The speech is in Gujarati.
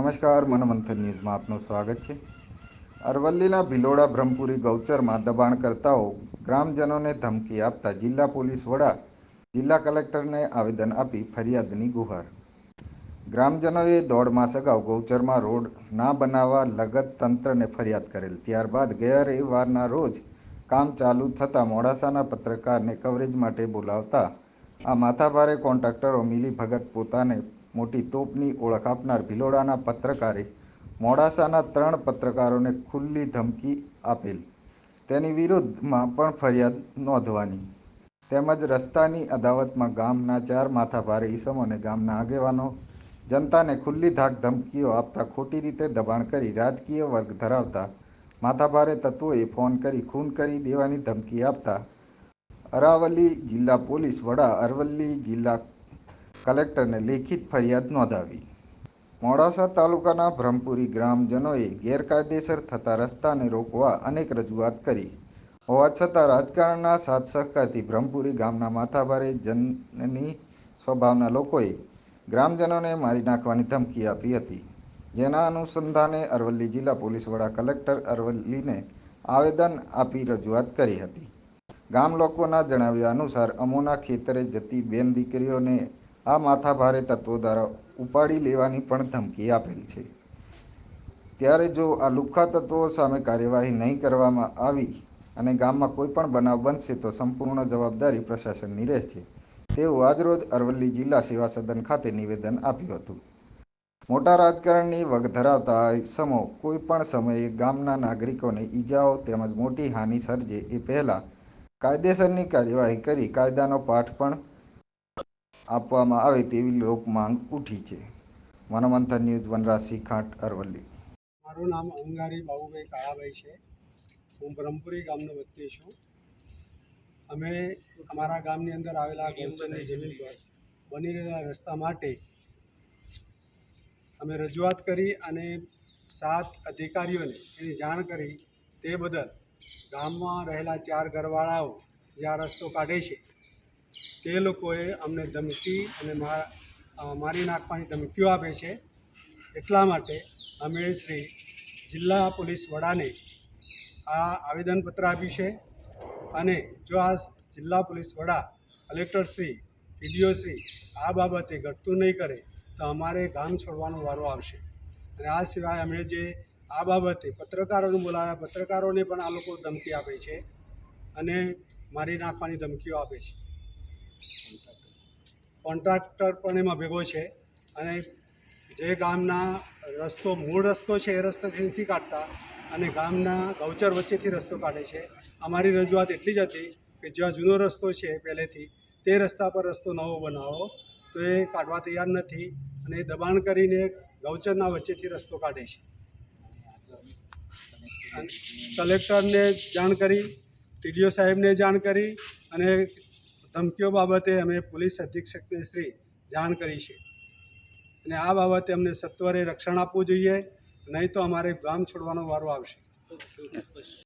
નમસ્કાર, મનમંથન ન્યૂઝમાં આપનું સ્વાગત છે. અરવલ્લીના ભિલોડા બ્રહ્મપુરી ગૌચરમાં દબાણકર્તાઓ ગ્રામજનોને ધમકી આપતા જિલ્લા પોલીસ વડા જિલ્લા કલેક્ટરને આવેદન આપી ફરિયાદની ગુહાર. ગ્રામજનોએ દોઢ માસ અગાઉ ગૌચરમાં રોડ ના બનાવવા લગત તંત્રને ફરિયાદ કરેલ. ત્યારબાદ ગયા રવિવારના રોજ કામ ચાલુ થતાં મોડાસાના પત્રકારને કવરેજ માટે બોલાવતા આ માથાભારે કોન્ટ્રાક્ટરો મિલી ભગત પોતાને મોટી તોપની ઓળખ આપનાર ભિલોડાના પત્રકારે મોડાસાના ત્રણ પત્રકારોને ખુલ્લી ધમકી આપેલ. તેની વિરુદ્ધમાં પણ ફરિયાદ નોંધવાની. તેમજ રસ્તાની અદાવતમાં ગામના ચાર માથાભારે ઈસમોને ગામના આગેવાનો જનતાને ખુલ્લી ધાક ધમકીઓ આપતા ખોટી રીતે દબાણ કરી રાજકીય વર્ગ ધરાવતા માથાભારે તત્વોએ ફોન કરી, ખૂન કરી દેવાની ધમકી આપતા અરાવલી જિલ્લા પોલીસ વડા અરવલ્લી જિલ્લા કલેક્ટરને લેખિત ફરિયાદ નોંધાવી. મોડાસા તાલુકાના બ્રહ્મપુરી ગ્રામજનોએ ગેરકાયદેસર થતા રસ્તાને રોકવા અનેક રજૂઆત કરી. હોવા છતાં રાજકારણના સાથ સહકારથી બ્રહ્મપુરી ગામના માથાભારે જનની સ્વભાવના લોકોએ ગ્રામજનોને મારી નાખવાની ધમકી આપી હતી. જેના અનુસંધાને અરવલ્લી જિલ્લા પોલીસ વડા કલેક્ટર અરવલ્લીને આવેદન આપી રજૂઆત કરી હતી. ગામ લોકોના જણાવ્યા અનુસાર, અમોના ખેતરે જતી બેન દીકરીઓને આ માથાભારે તત્વો દ્વારા ઉપાડી લેવાની પણ ધમકી આપેલ છે. ત્યારે જો આ લુખ્ખા તત્વો સામે કાર્યવાહી નહીં કરવામાં આવી અને ગામમાં કોઈ પણ બનાવ બનશે તો સંપૂર્ણ જવાબદારી પ્રશાસનની રહેશે. તેવું આજરોજ અરવલ્લી જિલ્લા સેવા સદન ખાતે નિવેદન આપ્યું હતું. મોટા રાજકારણની વગ ધરાવતા સમો કોઈ પણ સમયે ગામના નાગરિકોને ઈજાઓ તેમજ મોટી હાનિ સર્જે એ પહેલાં કાયદેસરની કાર્યવાહી કરી કાયદાનો પાઠ પણ આપવામાં આવે તેવી લોકમાંગ ઉઠી છે. મનોમંથન ન્યૂઝ, વનરાશી, ખાંટ, અરવલ્લી. મારું નામ અંગારી બાબુભાઈ કાળાભાઈ છે. હું બ્રહ્મપુરી ગામનો વતની છું. અમે અમારા ગામની અંદર આવેલા ગૌચરની જમીન પર બની રહેલા રસ્તા માટે અમે રજૂઆત કરી અને સાત અધિકારીઓને એની જાણ કરી. તે બદલ ગામમાં રહેલા ચાર ઘરવાળાઓ જે આ રસ્તો કાઢે છે તે લોકોએ અમને ધમકી અને મારી નાખવાની ધમકીઓ આપે છે. એટલા માટે અમે શ્રી જિલ્લા પોલીસ વડાને આ આવેદનપત્ર આપ્યું છે અને જો આ જિલ્લા પોલીસ વડા કલેક્ટર શ્રી, પીડીઓ શ્રી આ બાબતે ઘટતું નહીં કરે તો અમારે ગામ છોડવાનો વારો આવશે. અને આ સિવાય અમે જે આ બાબતે પત્રકારોને બોલાવ્યા, પત્રકારોને પણ આ લોકો ધમકી આપે છે અને મારી નાખવાની ધમકીઓ આપે છે. કોન્ટ્રાક્ટર પણ એમાં ભેગો છે અને જે ગામના રસ્તો, મૂળ રસ્તો છે એ રસ્તાથી નથી કાઢતા અને ગામના ગૌચર વચ્ચેથી રસ્તો કાઢે છે. અમારી રજૂઆત એટલી જ હતી કે જ્યાં જૂનો રસ્તો છે પહેલેથી, તે રસ્તા પર રસ્તો નવો બનાવો. તો એ કાઢવા તૈયાર નથી અને એ દબાણ કરીને ગૌચરના વચ્ચેથી રસ્તો કાઢે છે. કલેક્ટરને જાણ કરી, ટીડીઓ સાહેબને જાણ કરી અને ધમકીઓ બાબતે અમે પોલીસ અધિક્ષકને શ્રી જાણ કરી છે. અને આ બાબતે અમને સત્વરે રક્ષણ આપવું જોઈએ, નહીં તો અમારે ગામ છોડવાનો વારો આવશે.